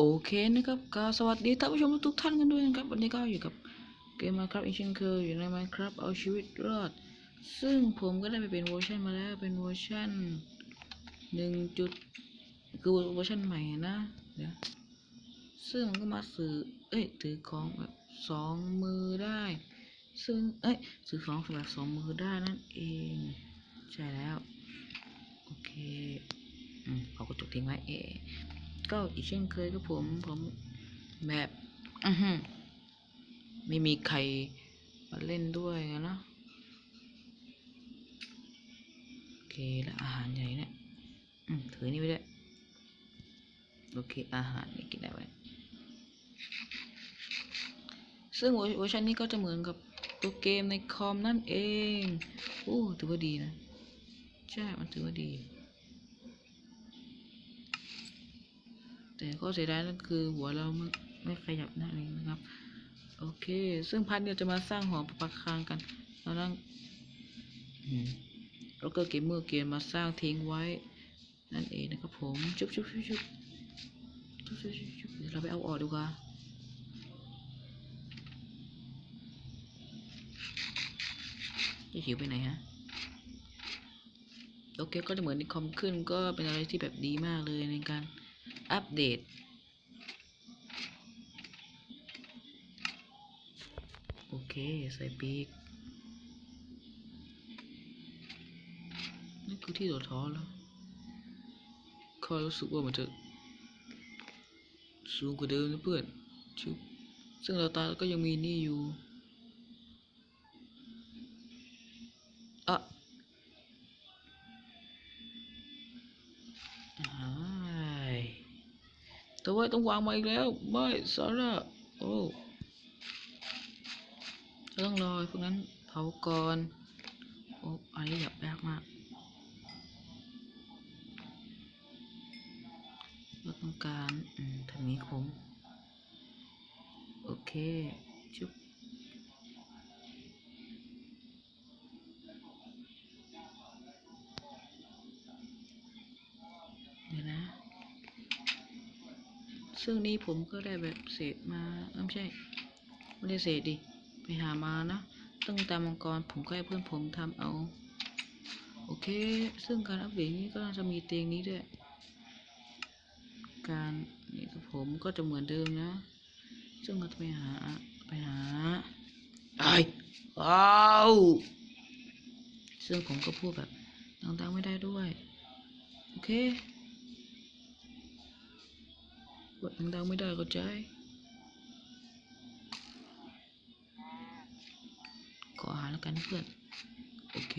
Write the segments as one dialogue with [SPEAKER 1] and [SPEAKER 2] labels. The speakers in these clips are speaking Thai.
[SPEAKER 1] โอเคนะครับก็สวัสดีท่านผู้ชมทุกท่านกันด้วยนะครับ วันนี้ก็อยู่กับเกม Minecraft อีกเช่นเคยอยู่ใน Minecraft เอาชีวิตรอด ซึ่งผมก็ได้ไปเป็นเวอร์ชันมาแล้วเป็นเวอร์ชันหนึ่งจุดคือเวอร์ชันใหม่นะเดี๋ยวซึ่งมันก็มาสื่อเอ้ยถือของแบบสองมือได้ ซึ่งเอ้ยถือของแบบสองมือได้นั่นเอง ใช่แล้ว โอเคอืมเอากระจกทิ้งไว้เอ ก็อีกเช่นเคยก็ผมผมแบบอือหือไม่มีใครมาเล่นด้วยนเนอะโอเคแล้วอาหารใหญ่เนี่ยอืมถือนี่ไว้ด้วยโอเคอาหารนี่กินได้ไว้ซึ่งเวอร์เวอร์ชันนี้ก็จะเหมือนกับตัวเกมในคอมนั่นเอง โอ้ ถือว่าดีนะ ใช่ มันถือว่าดี แต่ข้อเสียดายนั่นคือหัวเราไม่ไม่ขยับนั่นเองนะครับ โอเค ซึ่งพัร์เนี่ยจะมาสร้างหอประคางกันเรานั่งแล้วก็เก็บมือเกียนมาสร้างทิ้งไว้ นั่นเองนะครับผมชุบชุบชุบชุบชุบชุบชุบเดี๋ยวเราไปเอาออกดูกันจะหิวไปไหนฮะโอเคก็จะเหมือนในคอมขึ้นก็เป็นอะไรที่แบบดีมากเลยในการ อัปเดต โอเค ใส่ปีกนี่คือที่โดดท้อแล้วข้ารู้สึกว่ามันจะสูงกว่าเดิมนะเพื่อนชุบซึ่งเราตาแล้วก็ยังมีนี่อยู่ อะ ว่าต้องวางมาอีกแล้วไม่สาระโอ้ต้องรอพวกนั้นเผาก่อนโอ้อันนี้หยับยากมากเราต้องการอืมทางนี้คมโอเค ชุบ ซึ่งนี้ผมก็ได้แบบเศษมาไม่ใช่ ไม่ได้เศษดิ ไปหามานะตั้งแต่มังกรผมก็ให้เพื่อนผมทำเอา โอเค ซึ่งการอัปเดตนี้ก็จะมีเตียงนี้ด้วย การนี่กับผมก็จะเหมือนเดิมนะ ซึ่งเราจะไปหาไปหาไอ้ว้าวซึ่งผมก็พูดแบบดังๆไม่ได้ด้วย โอเค พูดดังๆไม่ได้เข้าใจขออหาแล้วกันเพื่อน โอเค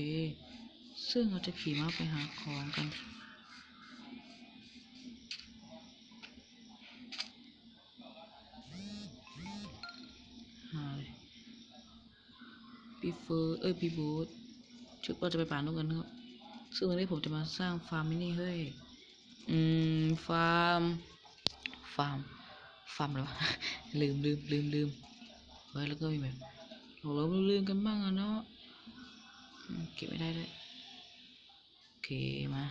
[SPEAKER 1] ซึ่งเราจะขี่ม้าไปหาของกันหาปีเฟอร์เอ้ยพี่บูธชุดว่าจะไปป่านู้นกันครับ ซึ่งวันนี้ผมจะมาสร้างฟาร์มมินิเฮ้ย อืม ฟาร์ม ฟาร์มฟาร์มอะไรวลืมลืมลืมลืมเฮ้ยแล้วก็มีแบบเราเราลืมกันบ้างอะเนาะเก็บไม่ได้ด้วยโอเคมา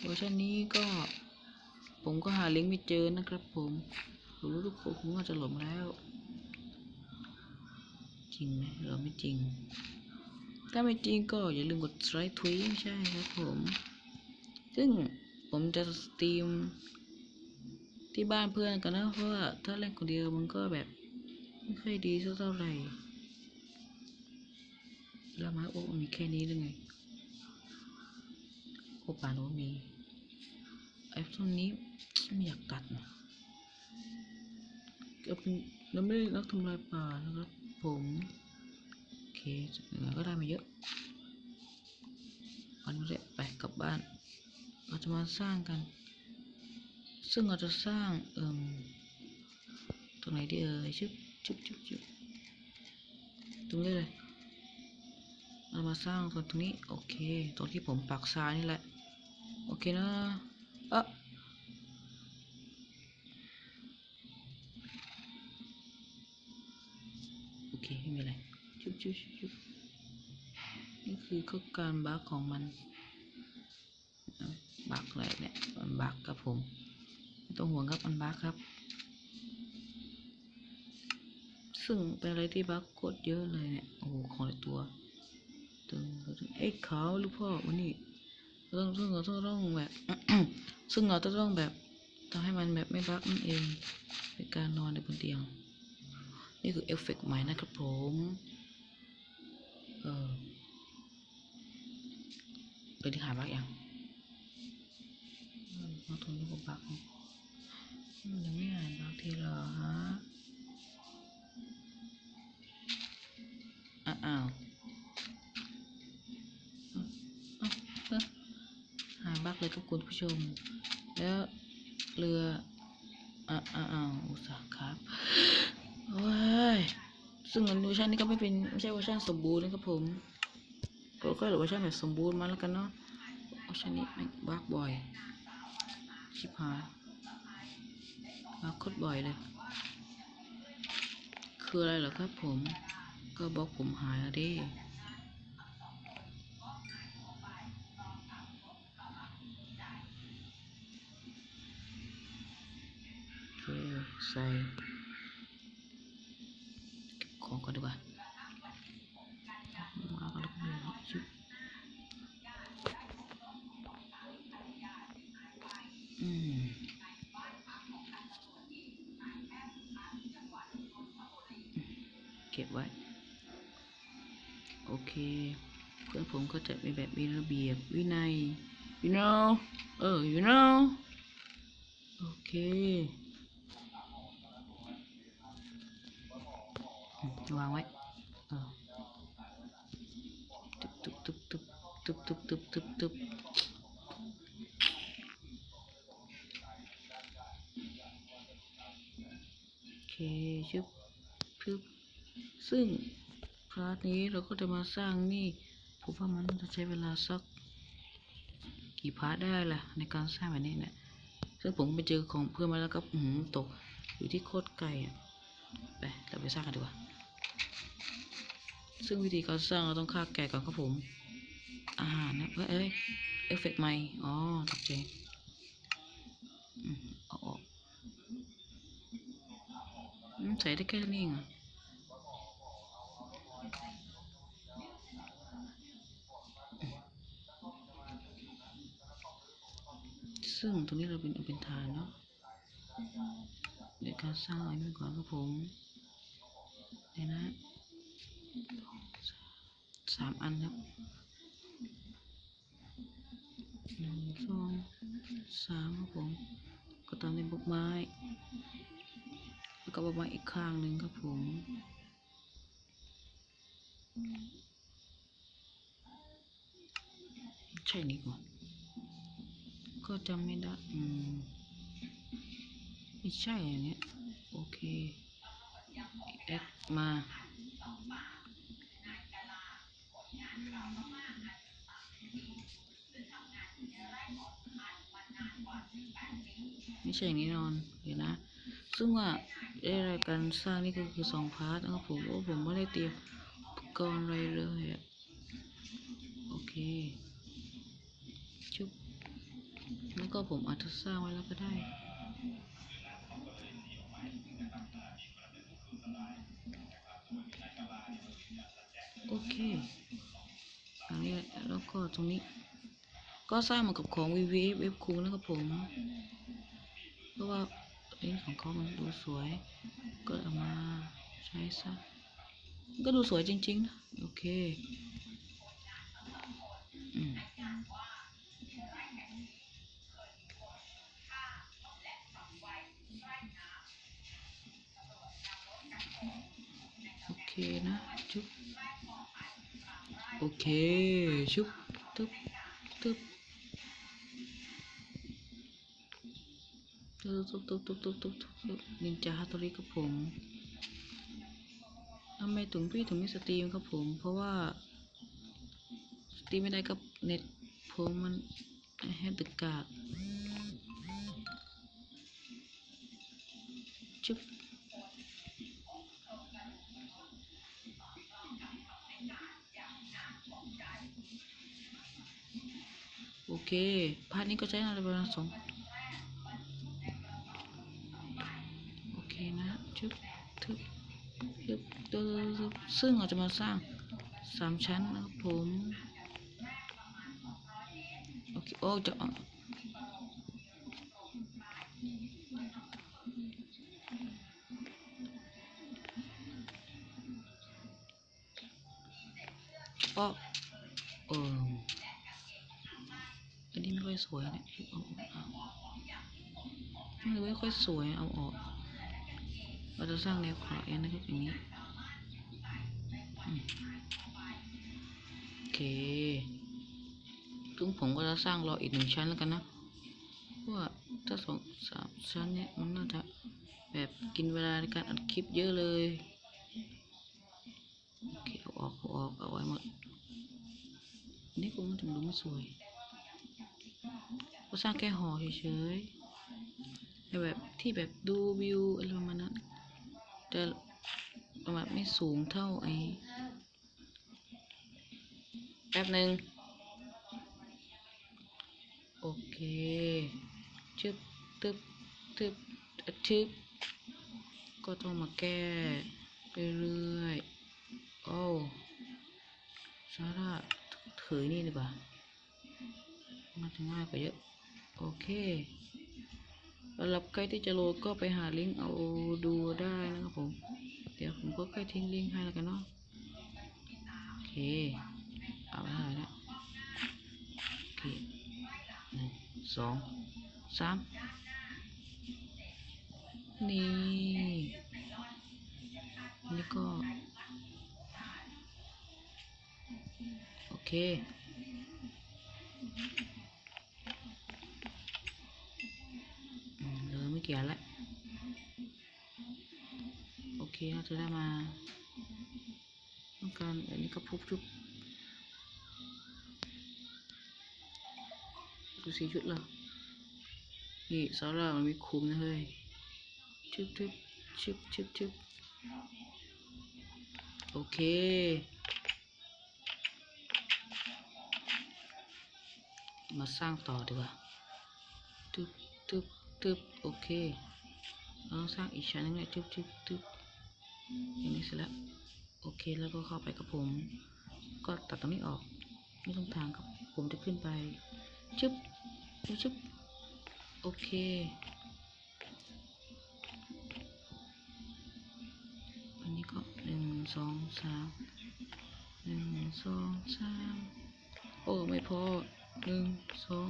[SPEAKER 1] เวอร์ชันนี้ก็ ผมก็หาลิงก์ไม่เจอนะครับผมผมรู้ทุกคนคงอาจจะหลงแล้ว จริงไหมเราไม่จริง ถ้าไม่จริงก็อย่าลืมกดไลค์ทวีตใช่ครับผม ซึ่งผมจะสตรีม ที่บ้านเพื่อนกันนะเพราะว่าถ้าเล่นคนเดียวมันก็แบบไม่ค่อยดีสักเท่าไหร่แล้วไม้โอ้มีแค่นี้หรือไงโอปานโอมีไอ้ต้นนี้ไม่อยากตัดนะก็เป็นเราไม่ได้นักทำลายป่านะครับผมโอเคเหนือก็ได้มาเยอะวันนี้ไปกลับบ้านเราจะมาสร้างกัน ซึ่งเราจะสร้างเอ่มตรงไหนดีเอ่ยชึบชึบชึบชึบตรงนี้เลยเรามาสร้างตรงตรงนี้โอเคตรงที่ผมปักทรายนี่แหละโอเคนะเอะโอเคไม่มีอะไรชุบชุบชุบชุบนี่คือข้อการบักของมันบักอะไรเนี่ยมันบักกับผม ต้องห่วงครับมันบักครับ ซึ่งเป็นอะไรที่บักโคตรเยอะเลยเนี่ย โอ้โหของในตัวตึงตึงเอ้ขาวลูกพ่อวันนี้เราต้องซึ่งเราต้องต้องแบบ ซึ่งเราจะต้องแบบทำให้มันแบบไม่บักนั่นเองในการนอนในบนเตียง นี่คือเอฟเฟกต์ใหม่นะครับผม เออเออที่หาบักยังอืมาตรงนี้ก็บักอืม ยังไม่หายบักทีเหรอฮะอ้าวหายบักเลยครับคุณผู้ชม แล้วเรืออะอะอ้าวอุตส่าห์ครับโอ้ยซึ่งเวอร์ชันนี้ก็ไม่เป็นไม่ใช่เวอร์ชันสมบูรณ์นะครับผมก็ก็เหลือเวอร์ชันแบบสมบูรณ์มาแล้วกันเนาะเวอร์ชันนี้ม่งบักบ่อยชิบหาย มาโคตรบ่อยเลย คืออะไรเหรอครับผม ก็บอกผมหายอะดิโอเคใส่ของก่อนดีกว่ามา โอเค เพื่อนผมก็จะมีแบบมีระเบียบวินัย you know เออ you know โอเค วางไว้เออตึบตึบตึบตึบตึบตึบตึบตึบโอเคชึบชึบซึ่ง พาร์ทนี้เราก็จะมาสร้างนี่ผมว่ามันจะใช้เวลาสัก กี่พาร์ทได้ล่ะ ในการสร้างแบบนี้เนี่ยซึ่งผมไปเจอของเพื่อนมาแล้วก็อืมตกอยู่ที่โคตรไกลอะไปเราไปสร้างกันดีกว่า ซึ่งวิธีการสร้างเราต้องฆ่าแกะก่อนครับผม อาหารนะเอ้ยเอ้ยเอฟเฟกต์ใหม่อ๋อตกใจอืมเอาออกใส่ได้แค่นี้เองเห ซึ่งตรงนี้เราเป็นเอาเป็นฐานเนาะเดี๋ยวการสร้างอะไรไปก่อนครับผมเดี๋ยวนะสามอันครับหนึ่งสองสามครับผมก็ตามด้วยบกไม้แล้วก็บกไม้อีกข้างหนึ่งครับผมใช่นี่ก่อน ก็จำไม่ได้ อืม ไม่ใช่อันเนี้ย โอเคแอดมาไม่ใช่อย่างนี้นอน เดี๋ยวนะ ซึ่งว่าได้รายการสร้างนี่ก็คือสองพาร์ทนะครับผมเพราะว่าผมไม่ได้เตรียมอุปกรณ์อะไรเลยอะโอเค แล้วก็ผมอาจจะสร้างไว้แล้วก็ได้ โอเคอันนี้แล้วก็ตรงนี้ ก็สร้างเหมากับของ VVF เว็บคูนะครับผม เพราะว่าเอ้ของเขามันดูสวย ก็เอามาใช้ซะ ก็ดูสวยจริงๆนะ โอเค อืม คนะชุบโอเค ชุบตึบตึบตึบตุ๊บตุ๊บตุ๊บตุ๊บตุ๊บตุ๊บนินจาฮัตโตริครับผมทำไมถึงพี่ถึงไม่สตรีมครับผม เพราะว่า สตรีมไม่ได้กับเน็ตผมมันแฮตกาดชุบ เคพาร์ทนี้ก็ใช้อะไรประมาณสองนะชึบทึบทึบตึบซึ่งเราจะมาสร้างสามชั้นนะครับผมโอเคโอ้จะออ้อเอออันนี้ไม่ค่อย สวยนะเอาเอาเอามันไม่ค่อยสวยเอาออก เราจะสร้างแนวขวาเองนะครับอย่างนี้โอเคซึ่งผมก็จะสร้างรออีกหนึ่งชั้นแล้วกันนะเพราะว่าถ้าสองสามชั้นเนี่ยมันน่าจะแบบกินเวลาในการอัดคลิปเยอะเลยโอเคเอาออกเอาออกเอาไว้หมดนี่ผมมันถึงดูไม่สวย สร้างแค่หอเฉยๆให้แบบที่แบบดูวิวอะไรประมาณนั้นจะประมาณไม่สูงเท่าไอ้แป๊บหนึ่งโอเคชึบตึบตึบชึบก็ต้องมาแก้เรื่อยๆโอ้ซาร่าถือนี่ดีกว่ามันจะง่ายกว่าเยอะ โอเคสำหรับใครที่จะโหลดก็ไปหาลิงก์เอาดูได้นะครับผม เดี๋ยวผมก็ค่อยทิ้งลิงก์ให้แล้วกันเนาะ โอเค เอาไว้ให้แล้วโอเคหนึ่งสองสามนี่ นี่ก็ โอเค มเหลือไม่กี่อันละโอเคเราจะได้มาต้องการอันนี้ก็พุบชุบดูสีชุดละนี่ซาร่ามันมีคุมนะเฮ้ยชึบชึบชึบชึบชึบโอเคมาสร้างต่อดีกว่าตึบตึบ ตึบโอเคเราต้องสร้างอีกชั้นหนึงเลยตึบตึบตึบอย่างนี้เสร็จแล้วโอเคแล้วก็เข้าไปกับผม ก็ตัดตรงนี้ออกไม่ต้องทางครับผมจะขึ้นไปชึบชึบโอเคอันนี้ก็หนึ่งสองสามหนึ่งสองสามโอ้ไม่พอหนึ่งสอง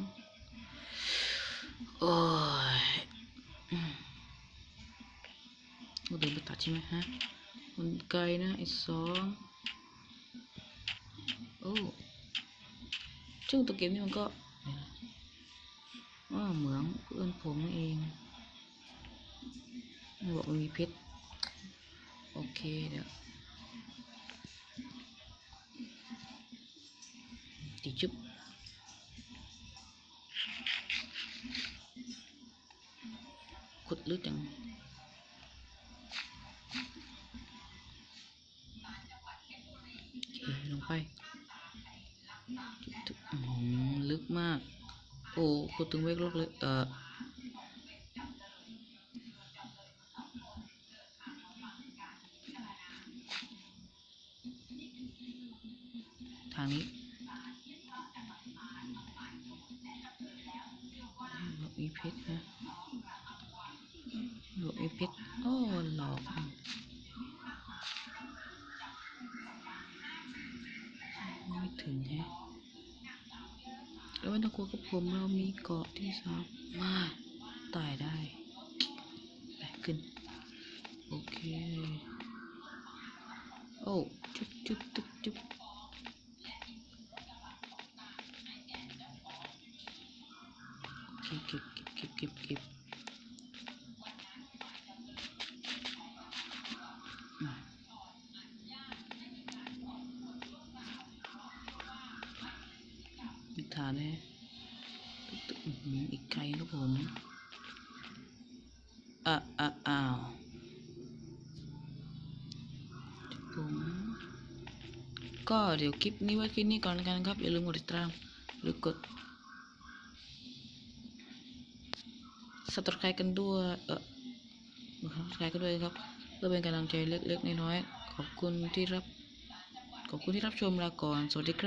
[SPEAKER 1] โอ้ยอืมเราเดินไปตัดใช่ไหมฮะมันไกลนะไอ้สอ หรือจังลงไปลึกมาก โอ้คตรตึงเวกลกเลยเออทางนี้ วไม่ต้องกลัวกับผมเรามีเกาะที่สามารถไต่ได้ไปขึ้น โอเค โอ้ จุ๊บจุ๊บจุ๊บจุ๊บเก็บเก็บเก็บเก็บเก็บอืมมีฐานนะ อีกไกลครับผมอะอะอ้าวผมก็เดี๋ยวคลิปนี้ไว้แค่นี้ก่อนกันครับ อย่าลืมกดติดตามหรือกด subscribe กันด้วยเออกด subscribe กันด้วยครับเพื่อเป็นกำลังใจเล็กๆน้อยๆขอบคุณที่รับ ขอบคุณที่รับชมลาก่อนสวัสดีครับ